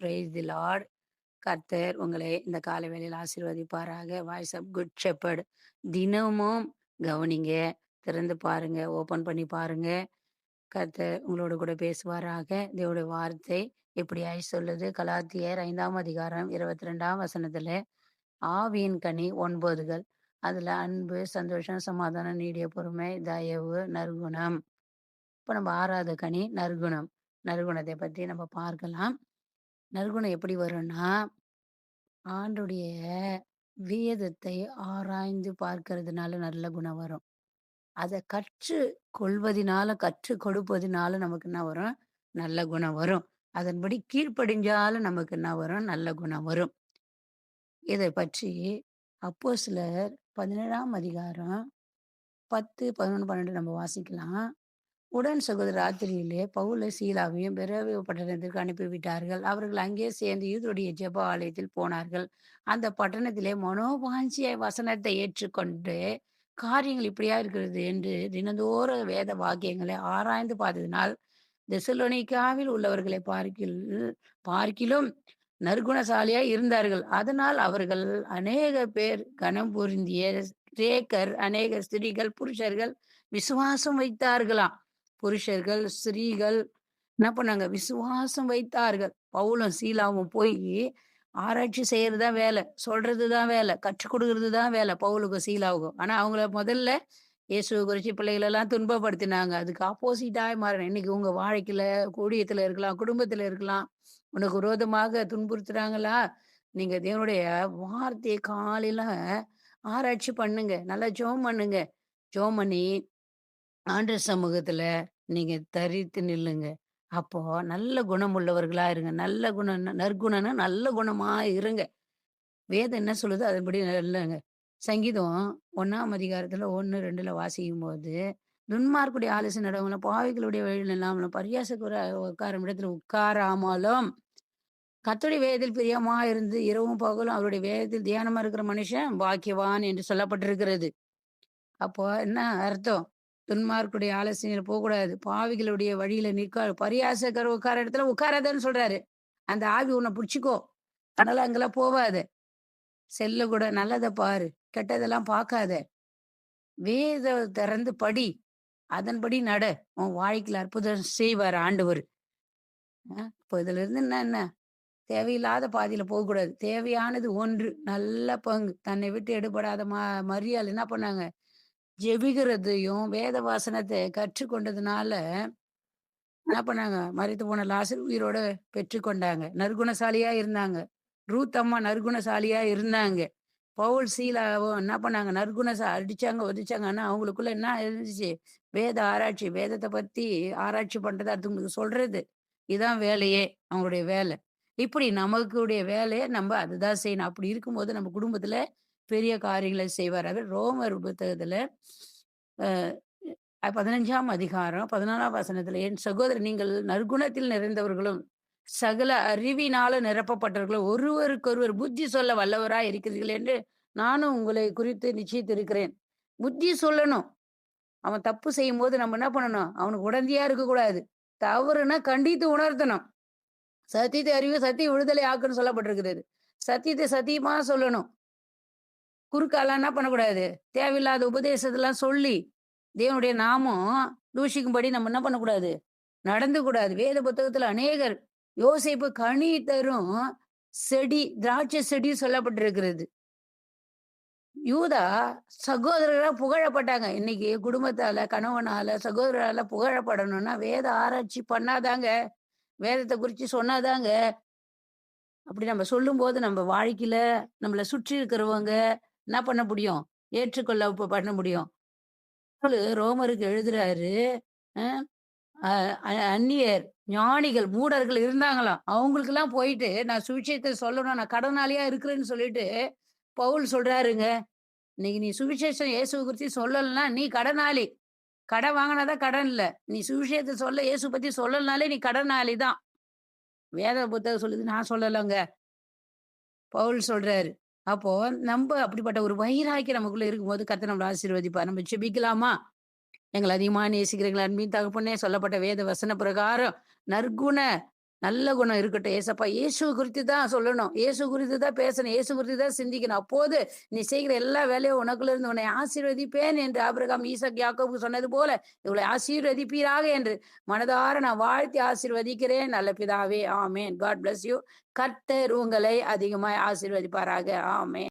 Praise the Lord கர்த்தர் உங்களை இந்த காலை வேளையில் ஆசீர்வதிப்பாராக. வாய்ஸ் ஆஃப் குட் ஷெப்பர்ட் தினமும் கவனிங்க திறந்து பாருங்க ஓபன் பண்ணி பாருங்க. கர்த்தர் உங்களோட கூட பேசுவாராக. தேவோட வார்த்தை எப்படி ஆய் சொல்லுது? கலாத்தியர் ஐந்தாம் அதிகாரம் இருபத்தி ரெண்டாம் வசனத்துல ஆவியின் கனி ஒன்பதுகள். அதுல அன்பு சந்தோஷம் சமாதானம் நீடிய பொறுமை தயவு நற்குணம். இப்ப நம்ம ஆறாவது கனி நற்குணம். நற்குணத்தை பத்தி நம்ம பார்க்கலாம். நற்குணம் எப்படி வரும்னா ஆண்டுடைய வேதத்தை ஆராய்ந்து பார்க்கறதுனால நல்ல குணம் வரும். அதை கற்று கொள்வதினால கற்று கொடுப்பதினால நமக்கு என்ன வரும்? நல்ல குணம் வரும். அதன்படி கீழ்ப்படிஞ்சாலும் நமக்கு என்ன வரும்? நல்ல குணம் வரும். இதை பற்றி அப்போ சிலர் பதினேழாம் அதிகாரம் பத்து பதினொன்று பன்னெண்டு நம்ம வாசிக்கலாம். உடன் சகோதர ராத்திரியிலே பவுல சீலாவையும் பிறவி பட்டணத்திற்கு அனுப்பிவிட்டார்கள். அவர்கள் அங்கே சேர்ந்து யூதருடைய ஜெப ஆலயத்தில் போனார்கள். அந்த பட்டணத்திலே மனோபாஞ்சிய வசனத்தை ஏற்றுக்கொண்டு காரியங்கள் இப்படியா இருக்கிறது என்று தினந்தோற வேத வாக்கியங்களை ஆராய்ந்து பார்த்ததினால் தெசலோனிக்காவில் உள்ளவர்களை பார்க்கில் பார்க்கிலும் நற்குணசாலியா இருந்தார்கள். அதனால் அவர்கள் அநேக பேர் கனம் பொருந்திய கிரேக்கர் அநேக ஸ்திரீகள் புருஷர்கள் விசுவாசம் வைத்தார்களாம். புருஷர்கள் ஸ்திரீகள் என்ன பண்ணாங்க? விசுவாசம் வைத்தார்கள். பவுலும் சீலாவும் போய் ஆராய்ச்சி செய்யறதுதான் வேலை சொல்றதுதான் வேலை கற்றுக் கொடுக்கறது தான் வேலை பவுலுக்கும் சீலாவுக்கும். ஆனா அவங்கள முதல்ல இயேசுவை குறிச்சி பிள்ளைகள் எல்லாம் துன்பப்படுத்தினாங்க. அதுக்கு ஆப்போசிட்டாய் மாறின. இன்னைக்கு உங்க வாழ்க்கையில கூடியத்துல இருக்கலாம் குடும்பத்துல இருக்கலாம் உனக்கு விரோதமாக துன்புறுத்துறாங்களா? நீங்க தேவனுடைய வார்த்தையை காலையில ஆராய்ச்சி பண்ணுங்க. நல்லா ஜோம் பண்ணுங்க. ஜோம் பண்ணி ஆண்டு சமூகத்துல நீங்க தரித்து நில்லுங்க. அப்போ நல்ல குணம் உள்ளவர்களா இருங்க. நல்ல குணம் நற்குணம்னா நல்ல குணமா இருங்க. வேதம் என்ன சொல்லுது? அதன்படி நல்லங்க. சங்கீதம் ஒன்னாம் அதிகாரத்துல ஒன்னு ரெண்டுல வாசிக்கும் போது துன்மார்க்குடைய ஆலோசனை நடவங்களும் பாவிகளுடைய வழியில் இல்லாமலும் பரியாசக்குற உட்காரும் இடத்துல உட்காராமலும் கத்துடைய வேதத்தில் பிரியமா இருந்து இரவும் பகலும் அவருடைய வேதத்தில் தியானமா இருக்கிற மனுஷன் பாக்கியவான் என்று சொல்லப்பட்டிருக்கிறது. அப்போ என்ன அர்த்தம்? துன்மார்க்குடைய ஆலோசனையில் போகக்கூடாது. பாவிகளுடைய வழியில நிற்க பரியாசக்கர் உட்கார இடத்துல உட்காராதன்னு சொல்றாரு. அந்த ஆவி உன்னை பிடிச்சிக்கோ. அதனால அங்கெல்லாம் போவாத. செல்ல கூட நல்லதை பாரு. கெட்டதெல்லாம் பார்க்காத. வேத திறந்து படி. அதன்படி நட. உன் வாழ்க்கையில் அற்புதம் செய்வார் ஆண்டவர். இப்போ இதுல இருந்து என்ன என்ன? தேவையில்லாத பாதியில போகக்கூடாது. தேவையானது ஒன்று. நல்ல பங்கு. தன்னை விட்டு எடுபடாத ம மரியாதை என்ன பண்ணாங்க? ஜெபிக்கிறதையும் வேத வாசனத்தை கற்றுக்கொண்டதுனால என்ன பண்ணாங்க? மறைத்து போன லாசர் உயிரோட பெற்றுக்கொண்டாங்க. நற்குணசாலியா இருந்தாங்க. ரூத் அம்மா நற்குணசாலியா இருந்தாங்க. பவுல் சீலாவும் என்ன பண்ணாங்க? நற்குணசா அடிச்சாங்க ஒதிச்சாங்க ஆனா அவங்களுக்குள்ள என்ன இருந்துச்சு? வேத ஆராய்ச்சி வேதத்தை பத்தி ஆராய்ச்சி பண்றது அடுத்தவங்களுக்கு சொல்றது. இதுதான் வேலையே அவங்களுடைய வேலை. இப்படி நமக்குடைய வேலையை நம்ம அதுதான் செய்யணும். அப்படி இருக்கும்போது நம்ம குடும்பத்துல பெரிய காரியங்களை செய்வார். அவர் ரோமர் புத்தகத்துல பதினஞ்சாம் அதிகாரம் பதினாலாம் வசனத்துல என் சகோதரர் நீங்கள் நற்குணத்தில் நிறைந்தவர்களும் சகல அறிவினால நிரப்பப்பட்டவர்களும் ஒருவருக்கொருவர் புத்தி சொல்ல வல்லவரா இருக்கிறீர்கள் என்று நானும் உங்களை குறித்து நிச்சயித்திருக்கிறேன். புத்தி சொல்லணும். அவன் தப்பு செய்யும் போது நம்ம என்ன பண்ணணும்? அவனுக்கு உடந்தையா இருக்கக்கூடாது. தவறுனா கண்டித்து உணர்த்தணும். சத்தியத்தை அறிவு சத்திய விடுதலை ஆக்குன்னு சொல்லப்பட்டிருக்கிறது. சத்தியத்தை சத்தியமா சொல்லணும். குறுக்காலாம் என்ன பண்ணக்கூடாது? தேவையில்லாத உபதேசத்தெல்லாம் சொல்லி தேவனுடைய நாமம் தூஷிக்கும்படி நம்ம என்ன பண்ணக்கூடாது? நடந்து கூடாது. வேத புத்தகத்துல அநேகர் யோசிப்பு கனி தரும் செடி திராட்சை செடி சொல்லப்பட்டிருக்கிறது. யூதா சகோதரர்களா புகழப்பட்டாங்க. இன்னைக்கு குடும்பத்தால கணவனால சகோதரால புகழப்படணும்னா வேத ஆராய்ச்சி பண்ணாதாங்க. வேதத்தை குறித்து சொன்னாதாங்க. அப்படி நம்ம சொல்லும் போது நம்ம வாழ்க்கையில நம்மளை சுற்றி இருக்கிறவங்க என்ன பண்ண முடியும்? ஏற்றுக்கொள்ள பண்ண முடியும். ரோமருக்கு எழுதுறாரு அந்நியர் ஞானிகள் மூடர்கள் இருந்தாங்களாம். அவங்களுக்கு எல்லாம் போயிட்டு நான் சுவிசேஷத்தை சொல்லணும் நான் கடனாளியா இருக்கிறேன்னு சொல்லிட்டு பவுல் சொல்றாருங்க. இன்னைக்கு நீ சுவிசேஷம் இயேசு குறித்து சொல்லலைன்னா நீ கடனாளி. கடன் வாங்கினாதான் கடன் இல்லை. நீ சுவிசேஷத்தை சொல்ல இயேசு பத்தி சொல்லலனாலே நீ கடனாளி தான். வேத புத்தகம் சொல்லுது நான் சொல்லலைங்க. பவுல் சொல்றாரு. அப்போ நம்ம அப்படிப்பட்ட ஒரு வைராக்கி நமக்குள்ள இருக்கும்போது கத்த நம்மளை ஆசீர்வதிப்பா நம்ம செபிக்கலாமா எங்களை அதிகமான நேசிக்கிறீங்களா அன்பின் தகப்பனே சொல்லப்பட்ட வேத வசன பிரகாரம் நற்குண நல்ல குணம் இருக்கட்டும். ஏசப்பா இயேசு குறித்து தான் சொல்லணும். இயேசு குறித்து தான் பேசணும். இயேசு குறித்து தான் சிந்திக்கணும். அப்போது நீ செய்கிற எல்லா வேலையும் உனக்குள்ள இருந்து உன்னை ஆசீர்வதிப்பேன் என்று ஆபிரகாம் ஈசக் யாக்கோபு சொன்னது போல இவளை ஆசீர்வதிப்பீராக என்று மனதார நான் வாழ்த்தி ஆசீர்வதிக்கிறேன். நல்ல பிதாவே ஆமேன். காட் பிளஸ் யூ கர்த்தர் உங்களை அதிகமாய் ஆசீர்வதிப்பாராக. ஆமேன்.